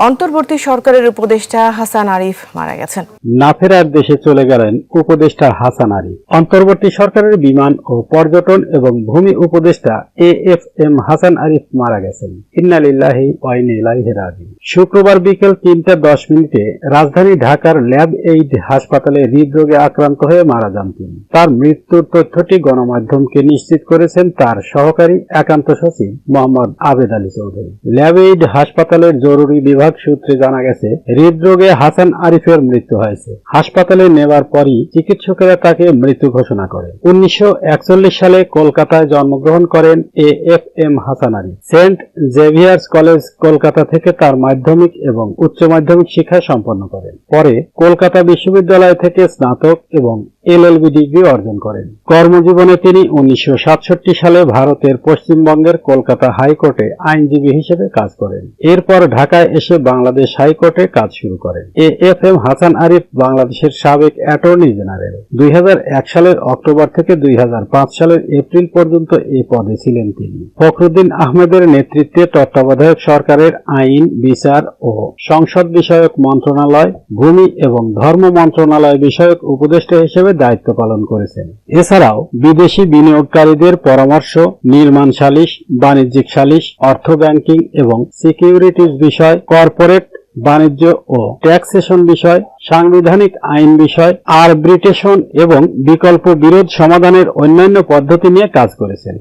অন্তর্বর্তী সরকারের উপদেষ্টা হাসান আরিফ মারা গেছেন। না ফেরার দেশে চলে গেলেন উপদেষ্টা হাসান আলী অন্তর্বর্তী সরকারের বিমান ও পর্যটন এবং ভূমি উপদেষ্টা A F M Hasan Arif মারা গেছেন। ইন্নালিল্লাহি শুক্রবার বিকেল তিনটা দশ মিনিটে রাজধানী ঢাকার ল্যাব এইড হাসপাতালে হৃদরোগে আক্রান্ত হয়ে মারা যান তিনি। তার মৃত্যুর তথ্যটি গণমাধ্যমকে নিশ্চিত করেছেন তার সহকারী একান্ত সচিব মোহাম্মদ আবেদ আলী চৌধুরী। ল্যাব এইড হাসপাতালের জরুরি বিভাগ সূত্রে জানা গেছে, হৃদরোগে হাসান আরিফের মৃত্যু হয়েছে। হাসপাতালে নেবার পরই চিকিৎসকেরা তাকে মৃত্যু ঘোষণা করেন। উনিশশো একচল্লিশ সালে কলকাতায় জন্মগ্রহণ করেন A F M Hasan Arif. Saint Xavier's college Kolkata থেকে তার মাধ্যমিক এবং উচ্চ মাধ্যমিক শিক্ষা সম্পন্ন করেন। পরে কলকাতা বিশ্ববিদ্যালয় থেকে স্নাতক এবং এলএলবি ডিগ্রি অর্জন করেন। কর্মজীবনে তিনি উনিশশো সাতষট্টি সালে ভারতের পশ্চিমবঙ্গের কলকাতা হাইকোর্টে আইনজীবী হিসেবে কাজ করেন। এরপর ঢাকায় এসে বাংলাদেশ হাইকোর্টে কাজ শুরু করেন। A F M Hasan Arif বাংলাদেশের সাবেক অ্যাটর্নি জেনারেল। দুই হাজার এক সালের অক্টোবর থেকে দুই হাজার পাঁচ সালের এপ্রিল পর্যন্ত এ পদে ছিলেন তিনি। ফখরুদ্দিন আহমেদের নেতৃত্বে তত্ত্বাবধায়ক সরকারের আইন, বিচার ও সংসদ বিষয়ক মন্ত্রণালয়, ভূমি এবং ধর্ম মন্ত্রণালয় বিষয়ক উপদেষ্টা হিসেবে দায়িত্ব পালন করেছেন। এছাড়াও বিদেশি বিনিয়োগকারীদের পরামর্শ, নির্মাণ সালিশ, বাণিজ্যিক সালিশ, অর্থ ব্যাংকিং এবং সিকিউরিটিজ বিষয়, কর্পোরেট বাণিজ্য ও ট্যাক্সেশন বিষয়, সাংবিধানিক আইন বিষয় আরব্রিটেশন এবং বিকল্প বিরোধ সমাধানের অন্যান্য পদ্ধতি নিয়ে কাজ করেছেন।